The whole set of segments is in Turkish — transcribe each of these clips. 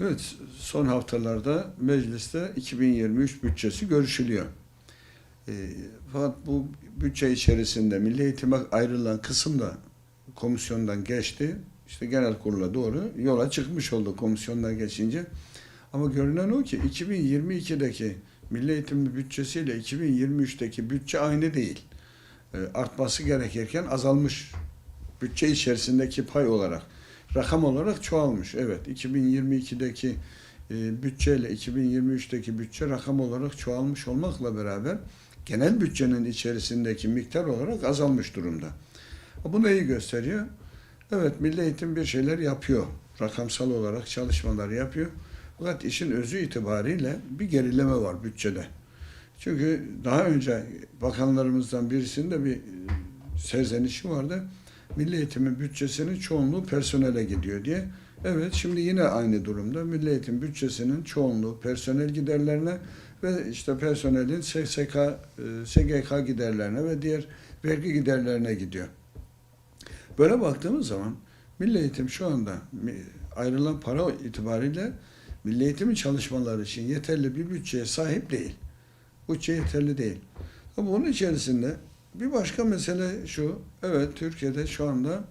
Evet, son haftalarda mecliste 2023 bütçesi görüşülüyor. E, fakat bu bütçe içerisinde Milli Eğitim'e ayrılan kısım da komisyondan geçti. İşte genel kurula doğru yola çıkmış oldu komisyondan geçince. Ama görünen o ki 2022'deki Milli Eğitim bütçesiyle 2023'teki bütçe aynı değil. E, artması gerekirken azalmış bütçe içerisindeki pay olarak rakam olarak çoğalmış. Evet 2022'deki e, bütçeyle 2023'teki bütçe rakam olarak çoğalmış olmakla beraber genel bütçenin içerisindeki miktar olarak azalmış durumda. Bu neyi gösteriyor? Evet Milli Eğitim bir şeyler yapıyor. Rakamsal olarak çalışmalar yapıyor. Fakat işin özü itibariyle bir gerileme var bütçede. Çünkü daha önce bakanlarımızdan birisinin de bir e, serzenişi vardı. Milli Eğitim'in bütçesinin çoğunluğu personele gidiyor diye. Evet şimdi yine aynı durumda. Milli Eğitim bütçesinin çoğunluğu personel giderlerine ve işte personelin SSK, e, SGK giderlerine ve diğer vergi giderlerine gidiyor. Böyle baktığımız zaman Milli Eğitim şu anda ayrılan para itibariyle Milli Eğitimin çalışmaları için yeterli bir bütçeye sahip değil. Bütçe yeterli değil. Ama bunun içerisinde bir başka mesele şu. Evet Türkiye'de şu anda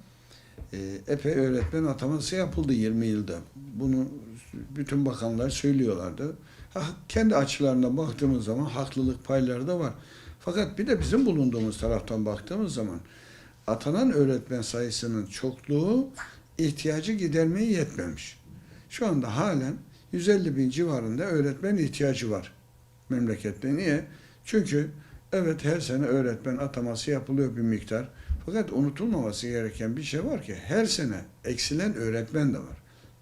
e, epey öğretmen ataması yapıldı 20 yılda. Bunu bütün bakanlar söylüyorlardı. Ha, kendi açılarına baktığımız zaman haklılık payları da var. Fakat bir de bizim bulunduğumuz taraftan baktığımız zaman atanan öğretmen sayısının çokluğu ihtiyacı gidermeye yetmemiş. Şu anda halen 150 bin civarında öğretmen ihtiyacı var memlekette. Niye? Çünkü evet her sene öğretmen ataması yapılıyor bir miktar. Fakat unutulmaması gereken bir şey var ki her sene eksilen öğretmen de var.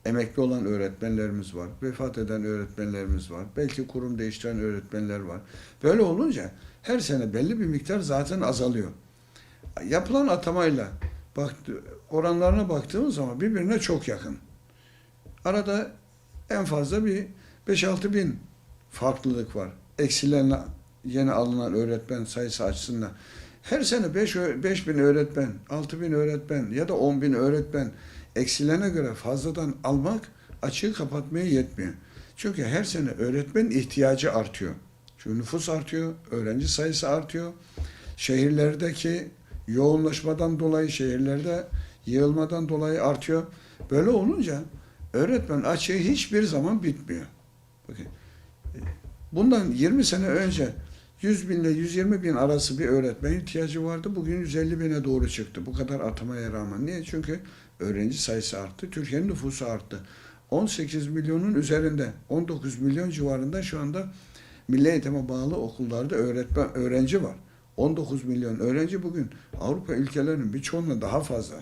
Emekli olan öğretmenlerimiz var, vefat eden öğretmenlerimiz var, belki kurum değiştiren öğretmenler var. Böyle olunca her sene belli bir miktar zaten azalıyor. Yapılan atamayla bak oranlarına baktığımız zaman birbirine çok yakın. Arada en fazla bir 5-6 bin farklılık var. Eksilen yeni alınan öğretmen sayısı açısından. Her sene 5, 5 bin öğretmen, 6 bin öğretmen ya da 10 bin öğretmen eksilene göre fazladan almak açığı kapatmaya yetmiyor. Çünkü her sene öğretmen ihtiyacı artıyor. Çünkü nüfus artıyor, öğrenci sayısı artıyor. Şehirlerdeki yoğunlaşmadan dolayı, şehirlerde yığılmadan dolayı artıyor. Böyle olunca öğretmen açığı hiçbir zaman bitmiyor. Bakın, bundan 20 sene önce 100 bin ile 120 bin arası bir öğretmen ihtiyacı vardı. Bugün 150 bine doğru çıktı. Bu kadar atamaya rağmen. Niye? Çünkü öğrenci sayısı arttı. Türkiye'nin nüfusu arttı. 18 milyonun üzerinde, 19 milyon civarında şu anda milli eğitime bağlı okullarda öğretmen, öğrenci var. 19 milyon öğrenci bugün Avrupa ülkelerinin birçoğundan daha fazla.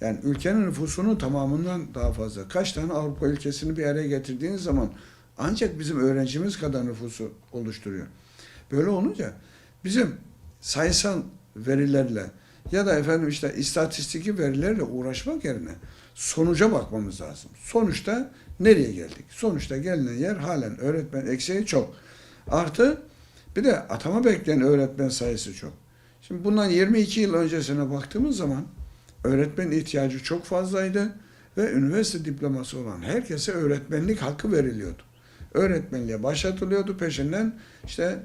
Yani ülkenin nüfusunun tamamından daha fazla. Kaç tane Avrupa ülkesini bir araya getirdiğiniz zaman ancak bizim öğrencimiz kadar nüfusu oluşturuyor. Böyle olunca bizim sayısal verilerle ya da efendim işte istatistiki verilerle uğraşmak yerine sonuca bakmamız lazım. Sonuçta nereye geldik? Sonuçta gelinen yer halen öğretmen eksiği çok. Artı bir de atama bekleyen öğretmen sayısı çok. Şimdi bundan 22 yıl öncesine baktığımız zaman öğretmen ihtiyacı çok fazlaydı ve üniversite diploması olan herkese öğretmenlik hakkı veriliyordu. Öğretmenliğe başlatılıyordu peşinden işte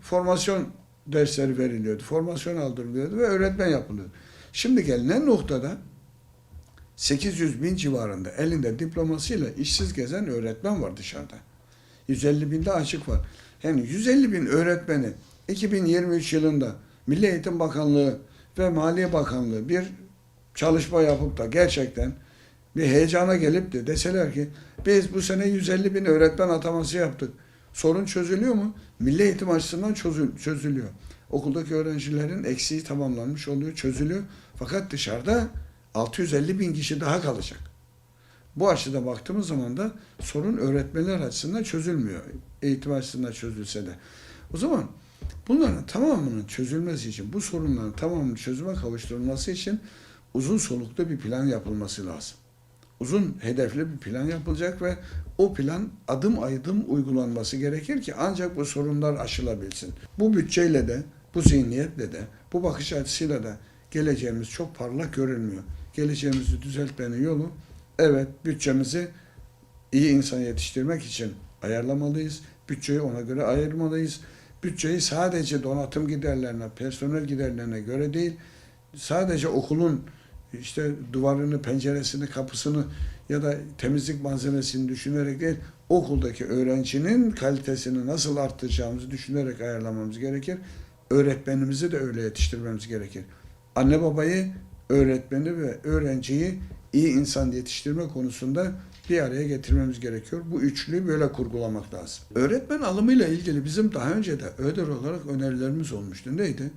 formasyon dersleri veriliyordu, formasyon aldırılıyordu ve öğretmen yapılıyordu. Şimdi gelinen noktada 800 bin civarında elinde diplomasıyla işsiz gezen öğretmen var dışarıda. 150 binde açık var. Yani 150 bin öğretmeni 2023 yılında Milli Eğitim Bakanlığı ve Maliye Bakanlığı bir çalışma yapıp da gerçekten bir heyecana gelip de deseler ki biz bu sene 150 bin öğretmen ataması yaptık. Sorun çözülüyor mu? Milli eğitim açısından çözül- çözülüyor. Okuldaki öğrencilerin eksiği tamamlanmış oluyor, çözülüyor. Fakat dışarıda 650 bin kişi daha kalacak. Bu açıda baktığımız zaman da sorun öğretmenler açısından çözülmüyor. Eğitim açısından çözülse de. O zaman bunların tamamının çözülmesi için, bu sorunların tamamının çözüme kavuşturulması için uzun soluklu bir plan yapılması lazım. Uzun hedefli bir plan yapılacak ve o plan adım adım uygulanması gerekir ki ancak bu sorunlar aşılabilsin. Bu bütçeyle de, bu zihniyetle de, bu bakış açısıyla da geleceğimiz çok parlak görünmüyor. Geleceğimizi düzeltmenin yolu evet bütçemizi iyi insan yetiştirmek için ayarlamalıyız. Bütçeyi ona göre ayırmalıyız. Bütçeyi sadece donatım giderlerine, personel giderlerine göre değil, sadece okulun işte duvarını, penceresini, kapısını ya da temizlik malzemesini düşünerek değil, okuldaki öğrencinin kalitesini nasıl arttıracağımızı düşünerek ayarlamamız gerekir. Öğretmenimizi de öyle yetiştirmemiz gerekir. Anne babayı, öğretmeni ve öğrenciyi iyi insan yetiştirme konusunda bir araya getirmemiz gerekiyor. Bu üçlüyü böyle kurgulamak lazım. Öğretmen alımıyla ilgili bizim daha önce de ÖDER olarak önerilerimiz olmuştu. Neydi?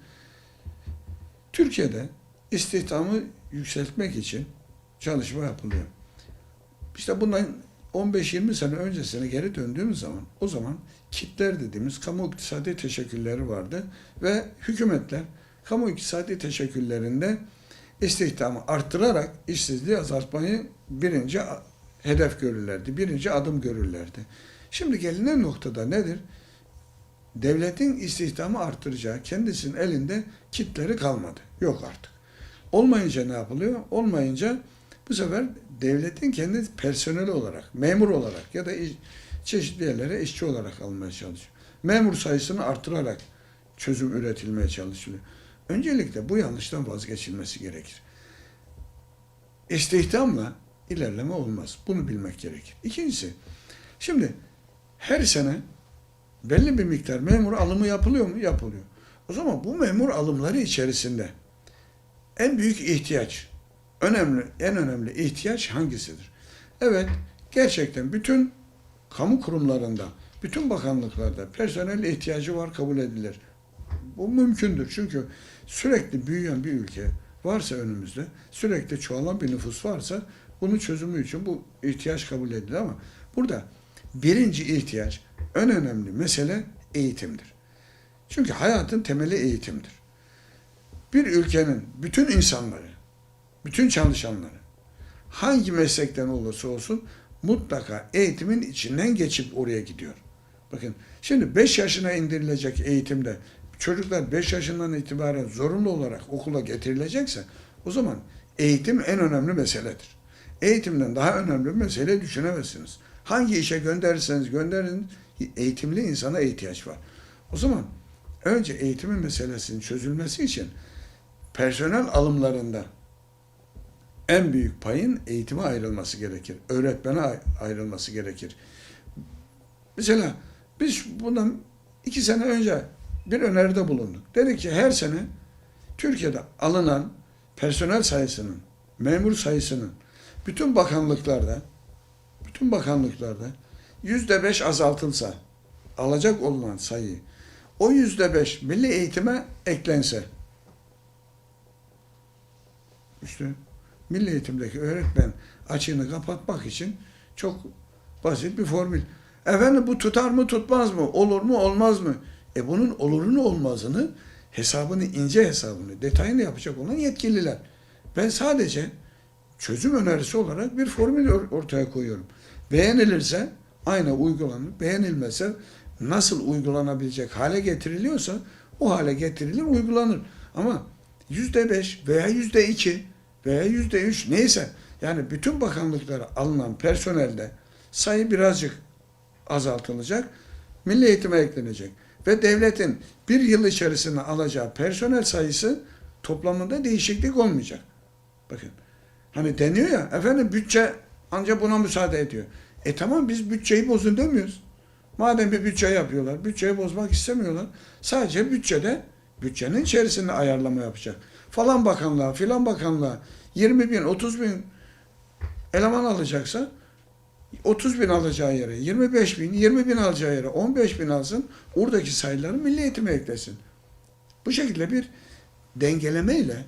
Türkiye'de istihdamı yükseltmek için çalışma yapılıyor. İşte bundan 15-20 sene öncesine geri döndüğümüz zaman o zaman kitler dediğimiz kamu iktisadi teşekkülleri vardı ve hükümetler kamu iktisadi teşekküllerinde istihdamı arttırarak işsizliği azaltmayı birinci hedef görürlerdi, birinci adım görürlerdi. Şimdi gelinen noktada nedir? Devletin istihdamı arttıracağı kendisinin elinde kitleri kalmadı. Yok artık. Olmayınca ne yapılıyor? Olmayınca bu sefer devletin kendi personeli olarak, memur olarak ya da iş- çeşitli yerlere işçi olarak almaya çalışıyor. Memur sayısını artırarak çözüm üretilmeye çalışılıyor. Öncelikle bu yanlıştan vazgeçilmesi gerekir. İstihdamla ilerleme olmaz. Bunu bilmek gerekir. İkincisi, şimdi her sene belli bir miktar memur alımı yapılıyor mu? Yapılıyor. O zaman bu memur alımları içerisinde en büyük ihtiyaç, önemli, en önemli ihtiyaç hangisidir? Evet, gerçekten bütün kamu kurumlarında, bütün bakanlıklarda personel ihtiyacı var kabul edilir. Bu mümkündür çünkü sürekli büyüyen bir ülke varsa önümüzde, sürekli çoğalan bir nüfus varsa bunun çözümü için bu ihtiyaç kabul edilir ama burada birinci ihtiyaç, en önemli mesele eğitimdir. Çünkü hayatın temeli eğitimdir. Bir ülkenin bütün insanları, bütün çalışanları hangi meslekten olursa olsun mutlaka eğitimin içinden geçip oraya gidiyor. Bakın şimdi 5 yaşına indirilecek eğitimde çocuklar 5 yaşından itibaren zorunlu olarak okula getirilecekse o zaman eğitim en önemli meseledir. Eğitimden daha önemli bir mesele düşünemezsiniz. Hangi işe gönderirseniz gönderin eğitimli insana ihtiyaç var. O zaman önce eğitimin meselesinin çözülmesi için personel alımlarında en büyük payın eğitime ayrılması gerekir. Öğretmene ay- ayrılması gerekir. Mesela biz bundan iki sene önce bir öneride bulunduk. Dedik ki her sene Türkiye'de alınan personel sayısının, memur sayısının bütün bakanlıklarda, bütün bakanlıklarda yüzde beş azaltılsa, alacak olunan sayı, o yüzde beş milli eğitime eklense, işte milli eğitimdeki öğretmen açığını kapatmak için çok basit bir formül. Efendim bu tutar mı tutmaz mı? Olur mu olmaz mı? E bunun olurunu olmazını hesabını ince hesabını detayını yapacak olan yetkililer. Ben sadece çözüm önerisi olarak bir formül or- ortaya koyuyorum. Beğenilirse aynı uygulanır. Beğenilmezse nasıl uygulanabilecek hale getiriliyorsa o hale getirilir, uygulanır. Ama yüzde beş veya yüzde iki veya yüzde üç neyse yani bütün bakanlıklara alınan personelde sayı birazcık azaltılacak, milli eğitime eklenecek ve devletin bir yıl içerisinde alacağı personel sayısı toplamında değişiklik olmayacak. Bakın hani deniyor ya efendim bütçe ancak buna müsaade ediyor. E tamam biz bütçeyi bozun demiyoruz. Madem bir bütçe yapıyorlar, bütçeyi bozmak istemiyorlar. Sadece bütçede, bütçenin içerisinde ayarlama yapacak. Falan bakanlığa, filan bakanlığa 20 bin, 30 bin eleman alacaksa 30 bin alacağı yere 25 bin, 20 bin alacağı yere 15 bin alsın. Oradaki sayıları milli eğitime eklesin. Bu şekilde bir dengelemeyle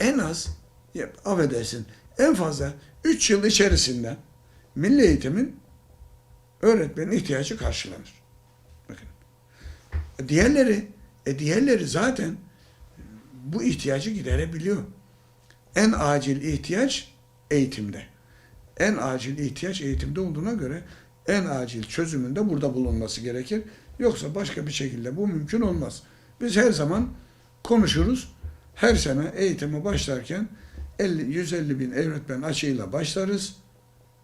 en az ya, affedersin en fazla 3 yıl içerisinde milli eğitimin öğretmenin ihtiyacı karşılanır. Bakın. Diğerleri e diğerleri zaten bu ihtiyacı giderebiliyor. En acil ihtiyaç eğitimde. En acil ihtiyaç eğitimde olduğuna göre en acil çözümünde burada bulunması gerekir. Yoksa başka bir şekilde bu mümkün olmaz. Biz her zaman konuşuruz. Her sene eğitime başlarken 50, 150 bin öğretmen açığıyla başlarız.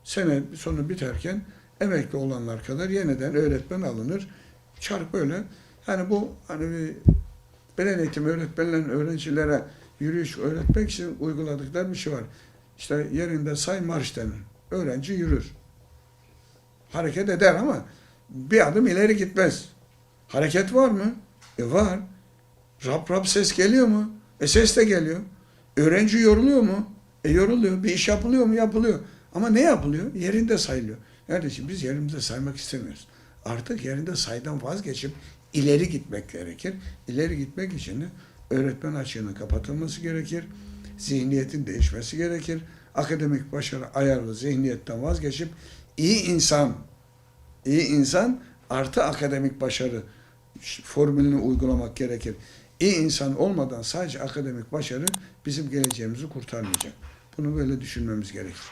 sene sonu biterken emekli olanlar kadar yeniden öğretmen alınır. Çarp böyle. Yani bu hani beden eğitimi öğretmenlerin öğrencilere yürüyüş öğretmek için uyguladıkları bir şey var. İşte yerinde say marş denir. Öğrenci yürür. Hareket eder ama bir adım ileri gitmez. Hareket var mı? E var. Rap rap ses geliyor mu? E ses de geliyor. Öğrenci yoruluyor mu? E yoruluyor. Bir iş yapılıyor mu? Yapılıyor. Ama ne yapılıyor? Yerinde sayılıyor. Kardeşim biz yerimizde saymak istemiyoruz. Artık yerinde saydan vazgeçip ileri gitmek gerekir. İleri gitmek için öğretmen açığının kapatılması gerekir. Zihniyetin değişmesi gerekir. Akademik başarı ayarlı zihniyetten vazgeçip iyi insan, iyi insan artı akademik başarı formülünü uygulamak gerekir. İyi insan olmadan sadece akademik başarı bizim geleceğimizi kurtarmayacak. Bunu böyle düşünmemiz gerekir.